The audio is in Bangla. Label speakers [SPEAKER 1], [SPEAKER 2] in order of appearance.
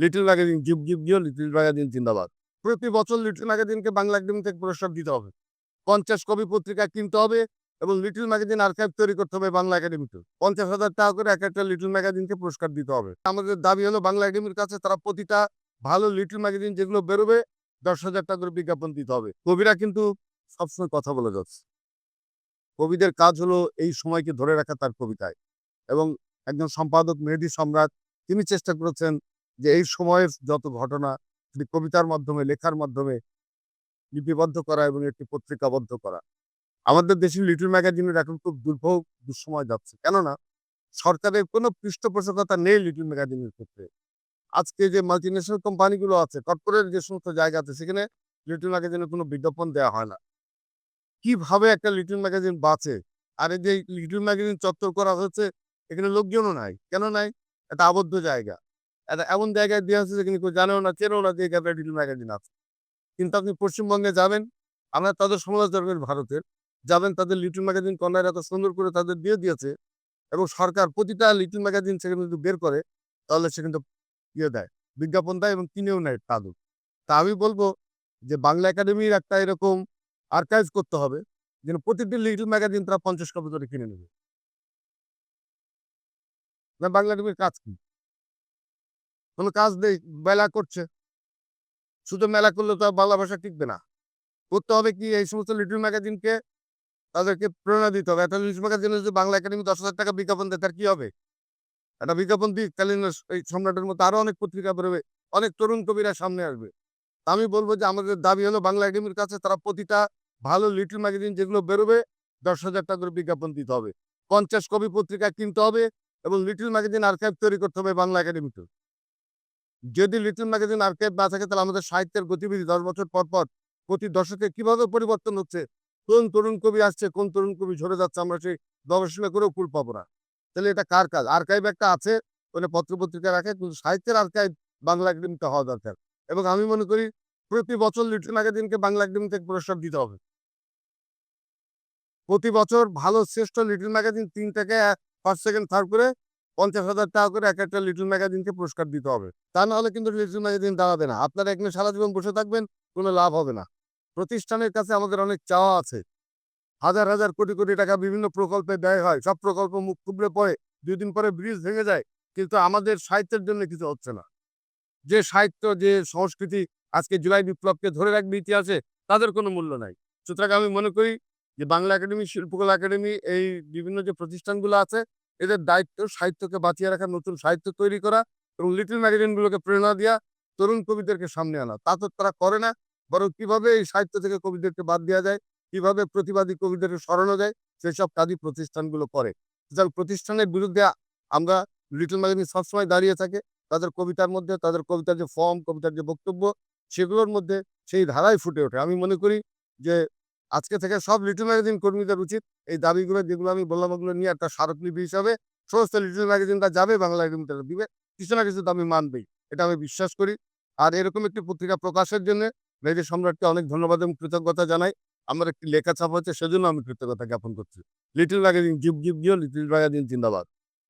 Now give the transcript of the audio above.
[SPEAKER 1] লিটল ম্যাগাজিন জিপ জিপ গিয়েও লিটল ম্যাগাজিন জিন্দাবাদ। প্রতি বছর লিটল ম্যাগাজিনকে বাংলা একাডেমি থেকে পুরস্কার দিতে হবে। পঞ্চাশ কপি পত্রিকা কিনতে হবে এবং লিটল ম্যাগাজিন আর্কাইভ তৈরি করতে হবে বাংলা একাডেমিতে পঞ্চাশ হাজার টাকা করে এক একটা লিটল ম্যাগাজিনকে পুরস্কার দিতে হবে। আমাদের দাবি হলো বাংলা একাডেমির কাছে তারা প্রতিটা ভালো লিটল ম্যাগাজিন যেগুলো বেরোবে, দশ হাজার টাকা করে বিজ্ঞাপন দিতে হবে। কবিরা কিন্তু সবসময় কথা বলে যাচ্ছে। কবিদের কাজ হলো এই সময়কে ধরে রাখা তার কবিতায়। এবং একজন সম্পাদক মেহেদি সম্রাট, তিনি চেষ্টা করেছেন যে এই সময়ের যত ঘটনা, সেটি কবিতার মাধ্যমে, লেখার মাধ্যমে লিপিবদ্ধ করা এবং একটি পত্রিকাবদ্ধ করা। আমাদের দেশের লিটল ম্যাগাজিনের এখন খুব দুর্ভোগ, দুঃসময় যাচ্ছে। কেননা, সরকারের কোনো পৃষ্ঠপোষকতা নেই লিটল ম্যাগাজিনের ক্ষেত্রে। আজকে যে মাল্টিনেশনাল কোম্পানিগুলো আছে কর্পোরেট যে সমস্ত জায়গা আছে, সেখানে লিটল ম্যাগাজিনের কোনো বিজ্ঞাপন দেওয়া হয় না। কীভাবে একটা লিটল ম্যাগাজিন বাঁচে? আর এই যে লিটল ম্যাগাজিন চত্বর করা হচ্ছে এখানে লোকজনও নাই। কেন নাই? এটা আবদ্ধ জায়গা। এমন জায়গায় দেওয়া যেখানে কেউ জানেও না, চেনেও না যে একটা ম্যাগাজিন আছে। কিন্তু আপনি পশ্চিমবঙ্গে যাবেন, আমরা তাদের সমালোচনা করি ভারতের। যাবেন, তাদের লিটল ম্যাগাজিন কর্নার এত সুন্দর করে তাদের দিয়ে দিয়েছে এবং সরকার প্রতিটা লিটল ম্যাগাজিন সেখানে যদি বের করে, তাহলে সে কিন্তু ইয়ে দেয়, বিজ্ঞাপন দেয় এবং কিনেও নেয় তাদের। তা আমি বলব যে বাংলা একাডেমির একটা এরকম আর্কাইভ করতে হবে, যেন প্রতিটি লিটল ম্যাগাজিন তারা পঞ্চাশ কপি করে কিনে নেবে। না বাংলা একাডেমির কাজ কি? কোনো কাজ নেই, মেলা করছে। শুধু মেলা করলে তো বাংলা ভাষা টিকবে না। করতে হবে কি, এই সমস্ত লিটল ম্যাগাজিনকে তাদেরকে প্রেরণা দিতে হবে। একটা লিটল ম্যাগাজিনে যদি বাংলা একাডেমি দশ হাজার টাকা বিজ্ঞাপন দেয়, তার কি হবে? একটা বিজ্ঞাপন দিক, তাহলে এই সম্রাটের মতো আরও অনেক পত্রিকা বেরোবে, অনেক তরুণ কবিরা সামনে আসবে। আমি বলব যে, আমাদের দাবি হলো বাংলা একাডেমির কাছে তারা প্রতিটা ভালো লিটল ম্যাগাজিন যেগুলো বেরোবে, দশ হাজার টাকা করে বিজ্ঞাপন দিতে হবে। পঞ্চাশ কবি পত্রিকা কিনতে হবে এবং লিটল ম্যাগাজিন আর্কাইভ তৈরি করতে হবে বাংলা একাডেমিতে যদি লিটল ম্যাগাজিন আর্কাইভ না থাকে, তাহলে আমাদের সাহিত্যের গতিবিধি দশ বছর পর পর প্রতি দশকে কীভাবে পরিবর্তন হচ্ছে? কোন তরুণ কবি আসছে, কোন তরুণ কবি ঝরে যাচ্ছে, আমরা সেই গবেষণা করেও ফুল পাবো না। তাহলে এটা কার কাজ? আর্কাইভ একটা আছে ওটা পত্র পত্রিকা রাখে, কিন্তু সাহিত্যের আর্কাইভ বাংলা একাডেমিতে হওয়া দরকার। এবং আমি মনে করি প্রতি বছর লিটল ম্যাগাজিনকে বাংলা একাডেমি থেকে পুরস্কার দিতে হবে। প্রতি বছর ভালো, শ্রেষ্ঠ লিটল ম্যাগাজিন তিনটাকে ফার্স্ট সেকেন্ড থার্ড করে পঞ্চাশ হাজার টাকা করে এক একটা লিটল ম্যাগাজিনকে পুরস্কার দিতে হবে। তা নাহলে কিন্তু লিটল ম্যাগাজিন দাঁড়াবে না। আপনারা এখানে সারা জীবন বসে থাকবেন, কোনো লাভ হবে না। প্রতিষ্ঠানের কাছে আমাদের অনেক চাওয়া আছে। হাজার হাজার কোটি কোটি টাকা বিভিন্ন প্রকল্পে ব্যয় হয়। সব প্রকল্প মুখ কুবড়ে পড়ে, দুই দিন পরে ব্রিজ ভেঙে যায়, কিন্তু আমাদের সাহিত্যের জন্য কিছু হচ্ছে না। যে সাহিত্য, যে সংস্কৃতি আজকে জুলাই বিপ্লবকে ধরে রাখবে ইতিহাসে, তাদের কোনো মূল্য নাই। সুতরাং আমি মনে করি যে বাংলা একাডেমি, শিল্পকলা একাডেমি, এই বিভিন্ন যে প্রতিষ্ঠানগুলো আছে এদের দায়িত্ব সাহিত্যকে বাঁচিয়ে রাখা, নতুন সাহিত্য তৈরি করা এবং লিটল ম্যাগাজিনগুলোকে প্রেরণা দেওয়া তরুণ কবিদেরকে সামনে আনা। তা তো তারা করে না। বরং কীভাবে এই সাহিত্য থেকে কবিদেরকে বাদ দেওয়া যায়? কীভাবে প্রতিবাদী কবিদেরকে সরানো যায়? সেসব কাজই প্রতিষ্ঠানগুলো করে। সুতরাং প্রতিষ্ঠানের বিরুদ্ধে আমরা লিটল ম্যাগাজিন সবসময় দাঁড়িয়ে থাকে, তাদের কবিতার মধ্যে, তাদের কবিতার যে ফর্ম, কবিতার যে বক্তব্য, সেগুলোর মধ্যে সেই ধারাই ফুটে ওঠে। আমি মনে করি যে আজকে থেকে সব লিটল ম্যাগাজিন কর্মীদের উচিত এই দাবিগুলো যেগুলো আমি বললাম ওগুলো নিয়ে একটা স্মারকলিপি হিসাবে সমস্ত লিটল ম্যাগাজিনটা যাবে, বাংলা একাডেমিতে দিবে, কিছু না কিছু দামি মানবেই, এটা আমি বিশ্বাস করি। আর এরকম একটি পত্রিকা প্রকাশের জন্য মেয়েদের সম্রাটকে অনেক ধন্যবাদ এবং কৃতজ্ঞতা জানাই। আমার একটি লেখা ছাপা হচ্ছে সেজন্য আমি কৃতজ্ঞতা জ্ঞাপন করছি। লিটল ম্যাগাজিন জিপ জিপ গিয়েও লিটল ম্যাগাজিন জিন্দাবাদ।